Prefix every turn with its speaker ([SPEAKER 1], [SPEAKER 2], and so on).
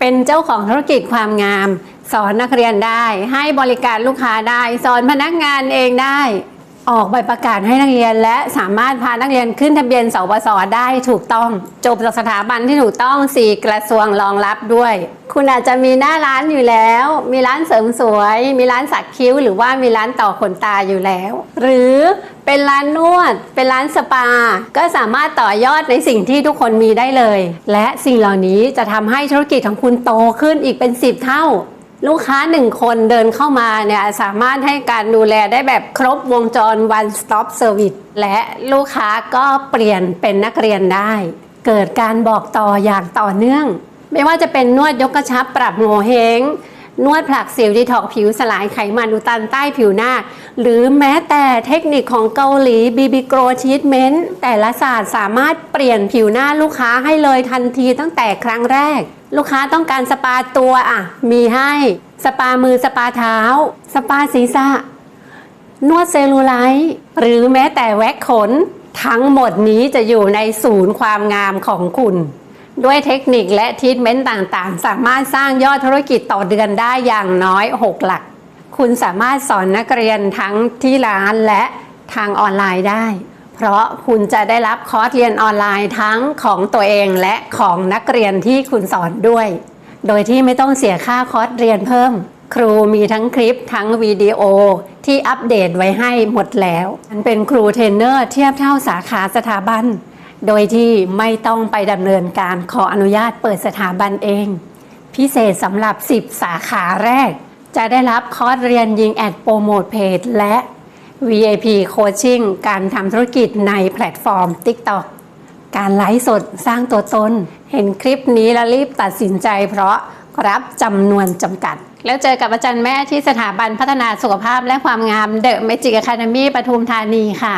[SPEAKER 1] เป็นเจ้าของธุรกิจความงาม สอนนักเรียนได้ ให้บริการลูกค้าได้ สอนพนักงานเองได้ ออกใบประกาศให้นักเรียน และสามารถพานักเรียนขึ้นทะเบียนสวสได้ถูกต้อง จบจากสถาบันที่ถูกต้อง 4 กระทรวงรองรับด้วย คุณอาจจะมีหน้าร้านอยู่แล้ว มีร้านเสริมสวย มีร้านสักคิ้ว หรือว่ามีร้านต่อขนตาอยู่แล้ว หรือเป็นร้านนวด เป็นร้านสปา ก็สามารถต่อยอดในสิ่งที่ทุกคนมีได้เลย และสิ่งเหล่านี้จะทำให้ธุรกิจของคุณโตขึ้นอีกเป็น 10 เท่าลูกค้าหนึ่งคนเดินเข้ามาเนี่ยสามารถให้การดูแลได้แบบครบวงจร one stop service และลูกค้าก็เปลี่ยนเป็นนักเรียนได้ เกิดการบอกต่ออย่างต่อเนื่อง ไม่ว่าจะเป็นนวดยกกระชับปรับโงเ่เฮงนวดผลักสิวดีท็อกผิวสลายไขมันอุดตันใต้ผิวหน้า หรือแม้แต่เทคนิคของเกาหลีบีบีโกรชีทเมนต์แต่ละศาสตร์สามารถเปลี่ยนผิวหน้าลูกค้าให้เลยทันทีตั้งแต่ครั้งแรก ลูกค้าต้องการสปาตัวอะ มีให้ สปามือสปาเท้า สปาศีรษะ นวดเซลลูไลท์หรือแม้แต่แว็กขน ทั้งหมดนี้จะอยู่ในศูนย์ความงามของคุณ ด้วยเทคนิคและทีทเมนต์ต่างๆ สามารถสร้างยอดธุรกิจต่อเดือนได้อย่างน้อย 6 หลัก คุณสามารถสอนนักเรียนทั้งที่ร้านและทางออนไลน์ได้ เพราะคุณจะได้รับคอร์สเรียนออนไลน์ทั้งของตัวเองและของนักเรียนที่คุณสอนด้วย โดยที่ไม่ต้องเสียค่าคอร์สเรียนเพิ่ม ครูมีทั้งคลิปทั้งวิดีโอที่อัปเดตไว้ให้หมดแล้วอันเป็นครูเทรนเนอร์เทียบเท่าสาขาสถาบัน โดยที่ไม่ต้องไปดำเนินการขออนุญาตเปิดสถาบันเอง พิเศษสำหรับ 10 สาขาแรก จะได้รับคอร์สเรียนยิงแอดโปรโมทเพจและ VIP Coaching การทำธุรกิจในแพลตฟอร์ม TikTok การไลฟ์สดสร้างตัวตน เห็นคลิปนี้แล้วรีบตัดสินใจเพราะรับจำนวนจำกัด แล้วเจอกับอาจารย์แม่ที่สถาบันพัฒนาสุขภาพและความงามเดอะเมจิกอะคาเดมี่ปทุมธานีค่ะ